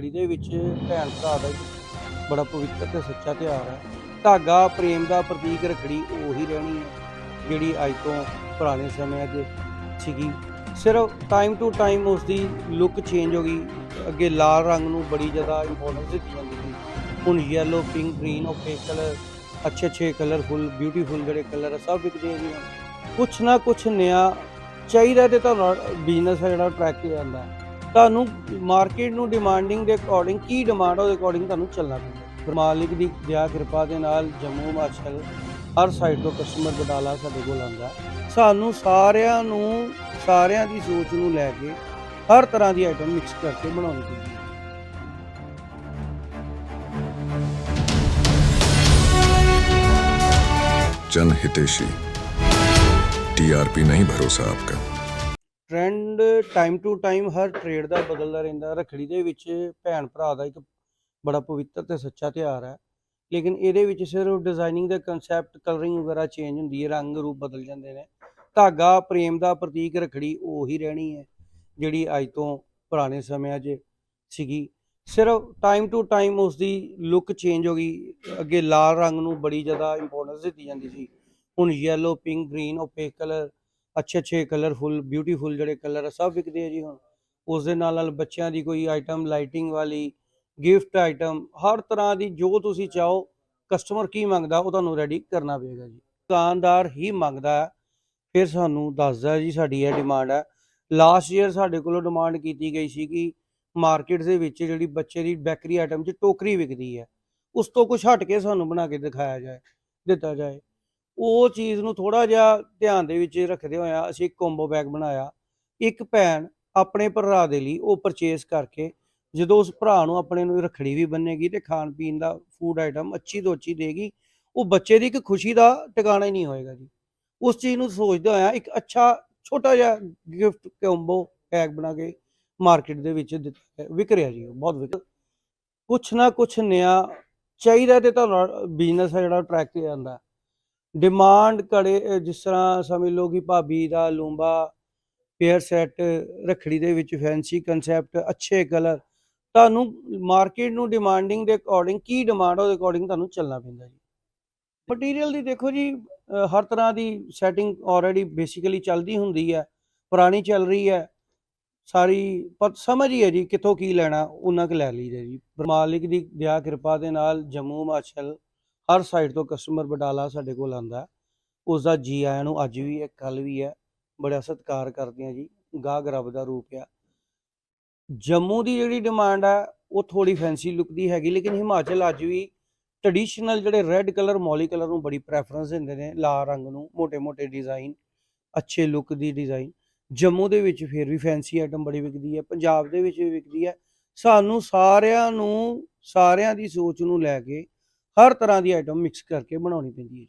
ਰੱਖੜੀ ਦੇ ਵਿੱਚ ਭੈਣ ਭਰਾ ਦਾ ਬੜਾ ਪਵਿੱਤਰ ਤੇ ਸੱਚਾ ਤਿਉਹਾਰ ਹੈ। ਧਾਗਾ ਪ੍ਰੇਮ ਦਾ ਪ੍ਰਤੀਕ ਰੱਖੜੀ ਉਹੀ ਰਹਿਣੀ ਹੈ, ਜਿਹੜੀ ਅੱਜ ਤੋਂ ਪੁਰਾਣੇ ਸਮੇਂ 'ਚ ਸੀਗੀ। ਸਿਰਫ ਟਾਈਮ ਟੂ ਟਾਈਮ ਉਸ ਦੀ ਲੁੱਕ ਚੇਂਜ ਹੋ ਗਈ। ਅੱਗੇ ਲਾਲ ਰੰਗ ਨੂੰ ਬੜੀ ਜ਼ਿਆਦਾ ਇੰਪੋਰਟੈਂਸ ਦਿੱਤੀ ਜਾਂਦੀ ਸੀ। ਹੁਣ yellow pink green okay colour ਅੱਛੇ ਅੱਛੇ ਕਲਰਫੁਲ ਬਿਊਟੀਫੁਲ ਜਿਹੜੇ ਕਲਰ ਸਭ ਵਿਕਦੇ ਜੀ ਕੁਛ ਨਾ ਕੁਛ ਨਿਆ ਚਾਹੀਦਾ ਤੇ ਤੁਹਾਡਾ ਬਿਜ਼ਨਸ ਹੈ ਜਿਹੜਾ ਟਰੈਕ ਤੇ ਜਾਂਦਾ। ਹੈ। ਤੁਹਾਨੂੰ ਮਾਰਕੀਟ ਨੂੰ ਡਿਮਾਂਡਿੰਗ ਦੇ ਅਕੋਰਡਿੰਗ ਕੀ ਡਿਮਾਂਡ ਉਹਦੇ ਅਕੋਰਡਿੰਗ ਤੁਹਾਨੂੰ ਚੱਲਣਾ ਪੈਂਦਾ ਮਾਲਿਕ ਦੀ ਦਇਆ ਕਿਰਪਾ ਦੇ ਨਾਲ ਜੰਮੂ ਹਿਮਾਚਲ ਹਰ ਸਾਈਡ ਤੋਂ ਕਸਟਮਰ ਬਟਾਲਾ ਸਾਡੇ ਕੋਲ ਆਉਂਦਾ ਹੈ। ਸਾਨੂੰ ਸਾਰਿਆਂ ਨੂੰ ਸਾਰਿਆਂ ਦੀ ਸੋਚ ਨੂੰ ਲੈ ਕੇ ਹਰ ਤਰ੍ਹਾਂ ਦੀ ਆਈਟਮ ਮਿਕਸ ਕਰਕੇ ਬਣਾਉਣੀ ਪੈਂਦੀ ਹੈ जन हितेशी टीआरपी नहीं भरोसा आपका ਟ੍ਰੈਂਡ ਟਾਈਮ ਟੂ ਟਾਈਮ ਹਰ ਟ੍ਰੇਡ ਦਾ ਬਦਲਦਾ ਰਹਿੰਦਾ, ਰੱਖੜੀ ਦੇ ਵਿੱਚ ਭੈਣ ਭਰਾ ਦਾ ਇੱਕ ਬੜਾ ਪਵਿੱਤਰ ਤੇ ਸੱਚਾ ਤਿਉਹਾਰ ਹੈ। ਲੇਕਿਨ ਇਹਦੇ ਵਿੱਚ ਸਿਰਫ ਡਿਜ਼ਾਈਨਿੰਗ ਦੇ ਕਨਸੈਪਟ ਕਲਰਿੰਗ ਵਗੈਰਾ ਚੇਂਜ ਹੁੰਦੀ ਹੈ, ਰੰਗ ਰੂਪ ਬਦਲ ਜਾਂਦੇ ਨੇ। ਧਾਗਾ, ਪ੍ਰੇਮ ਦਾ ਪ੍ਰਤੀਕ, ਰੱਖੜੀ ਉਹੀ ਰਹਿਣੀ ਹੈ, ਜਿਹੜੀ ਅੱਜ ਤੋਂ ਪੁਰਾਣੇ ਸਮਿਆਂ 'ਚ ਸੀਗੀ। ਸਿਰਫ ਟਾਈਮ ਟੂ ਟਾਈਮ ਉਸ ਦੀ ਲੁੱਕ ਚੇਂਜ ਹੋ ਗਈ। ਅੱਗੇ ਲਾਲ ਰੰਗ ਨੂੰ ਬੜੀ ਜ਼ਿਆਦਾ ਇੰਪੋਰਟੈਂਸ ਦਿੱਤੀ ਜਾਂਦੀ ਸੀ। ਹੁਣ yellow pink green okay colour ਅੱਛੇ ਅੱਛੇ ਕਲਰਫੁਲ ਬਿਊਟੀਫੁਲ ਜਿਹੜੇ ਕਲਰ ਸਭ ਵਿਕਦੇ ਆ ਜੀ ਹੁਣ। ਉਸ ਦੇ ਨਾਲ ਨਾਲ ਬੱਚਿਆਂ ਦੀ ਕੋਈ ਆਈਟਮ ਲਾਈਟਿੰਗ ਵਾਲੀ ਗਿਫਟ ਆਈਟਮ ਹਰ ਤਰ੍ਹਾਂ ਦੀ ਜੋ ਤੁਸੀਂ ਚਾਹੋ ਕਸਟਮਰ ਕੀ ਮੰਗਦਾ, ਉਹ ਤੁਹਾਨੂੰ ਰੈਡੀ ਕਰਨਾ ਪਏਗਾ ਜੀ। ਦੁਕਾਨਦਾਰ ਹੀ ਮੰਗਦਾ ਹੈ। ਫਿਰ ਸਾਨੂੰ ਦੱਸਦਾ ਜੀ ਸਾਡੀ ਇਹ ਡਿਮਾਂਡ ਹੈ ਲਾਸਟ ਈਅਰ ਸਾਡੇ ਕੋਲੋਂ ਡਿਮਾਂਡ ਕੀਤੀ ਗਈ ਸੀ ਕਿ ਮਾਰਕੀਟ ਦੇ ਵਿੱਚ ਜਿਹੜੀ ਬੱਚੇ ਦੀ ਬੇਕਰੀ ਆਈਟਮ 'ਚ ਟੋਕਰੀ ਵਿਕਦੀ ਹੈ, ਉਸ ਤੋਂ ਕੁਝ ਹਟ ਕੇ ਸਾਨੂੰ ਬਣਾ ਕੇ ਦਿਖਾਇਆ ਜਾਏ, ਦਿੱਤਾ ਜਾਏ। ਉਹ ਚੀਜ਼ ਨੂੰ ਥੋੜਾ ਜਿਹਾ ਧਿਆਨ ਦੇ ਵਿੱਚ ਰੱਖਦੇ ਹੋਇਆ ਅਸੀਂ ਇੱਕ ਕੰਬੋ ਬੈਗ ਬਣਾਇਆ। ਇੱਕ ਭੈਣ ਆਪਣੇ ਭਰਾ ਦੇ ਲਈ ਉਹ ਪਰਚੇਸ ਕਰਕੇ ਜਦੋਂ ਉਸ ਭਰਾ ਨੂੰ ਆਪਣੇ ਨੂੰ ਰੱਖੜੀ ਵੀ ਬੰਨੇਗੀ ਤੇ ਖਾਣ ਪੀਣ ਦਾ ਫੂਡ ਆਈਟਮ ਅੱਛੀ ਤੋਂ ਅੱਛੀ ਦੇਗੀ, ਉਹ ਬੱਚੇ ਦੀ ਇੱਕ ਖੁਸ਼ੀ ਦਾ ਟਿਕਾਣਾ ਹੀ ਨਹੀਂ ਹੋਏਗਾ ਜੀ। ਉਸ ਚੀਜ਼ ਨੂੰ ਸੋਚਦੇ ਹੋਇਆ ਇੱਕ ਅੱਛਾ ਛੋਟਾ ਜਿਹਾ ਗਿਫਟ ਕੰਬੋ ਪੈਕ ਬਣਾ ਕੇ ਮਾਰਕੀਟ ਦੇ ਵਿੱਚ ਦਿੱਤਾ ਹੈ। ਵਿਕ ਰਿਹਾ ਜੀ, ਉਹ ਬਹੁਤ ਵਿਕ ਕੁਛ ਨਾ ਕੁਛ ਨਿਆ ਚਾਹੀਦਾ ਤੇ ਤੁਹਾਡਾ ਬਿਜ਼ਨਸ ਹੈ ਜਿਹੜਾ ਟਰੈਕ ਤੇ ਜਾਂਦਾ। ਡਿਮਾਂਡ ਘੜੇ ਜਿਸ ਤਰ੍ਹਾਂ ਸਮਝ ਲਓ ਕਿ ਭਾਬੀ ਦਾ ਲੂੰਬਾ ਪੇਅਰ ਸੈੱਟ ਰੱਖੜੀ ਦੇ ਵਿੱਚ ਫੈਂਸੀ ਕਨਸੈਪਟ ਅੱਛੇ ਕਲਰ ਤੁਹਾਨੂੰ ਮਾਰਕੀਟ ਨੂੰ ਡਿਮਾਂਡਿੰਗ ਦੇ ਅਕੋਰਡਿੰਗ ਕੀ ਡਿਮਾਂਡ ਉਹਦੇ ਅਕੋਰਡਿੰਗ ਤੁਹਾਨੂੰ ਚੱਲਣਾ ਪੈਂਦਾ ਜੀ। ਮਟੀਰੀਅਲ ਦੀ ਦੇਖੋ ਜੀ ਹਰ ਤਰ੍ਹਾਂ ਦੀ ਸੈਟਿੰਗ ਆਲਰੇਡੀ ਬੇਸਿਕਲੀ ਚੱਲਦੀ ਹੁੰਦੀ ਹੈ, ਪੁਰਾਣੀ ਚੱਲ ਰਹੀ ਹੈ, ਸਾਰੀ ਪਤ ਸਮਝ ਹੀ ਹੈ ਜੀ ਕਿੱਥੋਂ ਕੀ ਲੈਣਾ ਉਹਨਾਂ ਕੁ ਲੈ ਲਈਦਾ ਜੀ। ਮਾਲਿਕ ਦੀ ਦਇਆ ਕਿਰਪਾ ਦੇ ਨਾਲ ਜੰਮੂ ਹਿਮਾਚਲ ਹਰ ਸਾਈਡ ਤੋਂ ਕਸਟਮਰ ਬਟਾਲਾ ਸਾਡੇ ਕੋਲ ਆਂਦਾ ਉਸ ਦਾ ਜੀ ਆਇਆਂ ਨੂੰ ਅੱਜ ਵੀ ਹੈ ਕੱਲ ਵੀ ਹੈ। ਬੜਾ ਸਤਿਕਾਰ ਕਰਦੇ ਆ ਜੀ ਗਾਹ ਰੱਬ ਦਾ ਰੂਪ ਆ ਜੰਮੂ ਦੀ ਜਿਹੜੀ ਡਿਮਾਂਡ ਆ ਉਹ ਥੋੜੀ ਫੈਂਸੀ ਲੁੱਕ ਦੀ ਹੈਗੀ, ਲੇਕਿਨ ਹਿਮਾਚਲ ਅੱਜ ਵੀ ਟ੍ਰੈਡੀਸ਼ਨਲ ਜਿਹੜੇ ਰੈੱਡ ਕਲਰ ਮੋਲੀ ਕਲਰ ਨੂੰ ਬੜੀ ਪ੍ਰੈਫਰੈਂਸ ਦਿੰਦੇ ਨੇ, ਲਾਲ ਰੰਗ ਨੂੰ ਮੋਟੇ ਮੋਟੇ ਡਿਜ਼ਾਈਨ ਅੱਛੇ ਲੁੱਕ ਦੀ ਡਿਜ਼ਾਈਨ ਜੰਮੂ ਦੇ ਵਿੱਚ ਫਿਰ ਵੀ ਫੈਂਸੀ ਆਈਟਮ ਬੜੀ ਵਿਕਦੀ ਹੈ, ਪੰਜਾਬ ਦੇ ਵਿੱਚ ਵੀ ਵਿਕਦੀ ਹੈ। ਸਾਨੂੰ ਸਾਰਿਆਂ ਨੂੰ, ਸਾਰਿਆਂ ਦੀ ਸੋਚ ਨੂੰ ਲੈ ਕੇ ਹਰ ਤਰ੍ਹਾਂ ਦੀ ਆਈਟਮ ਮਿਕਸ ਕਰਕੇ ਬਣਾਉਣੀ ਪੈਂਦੀ ਹੈ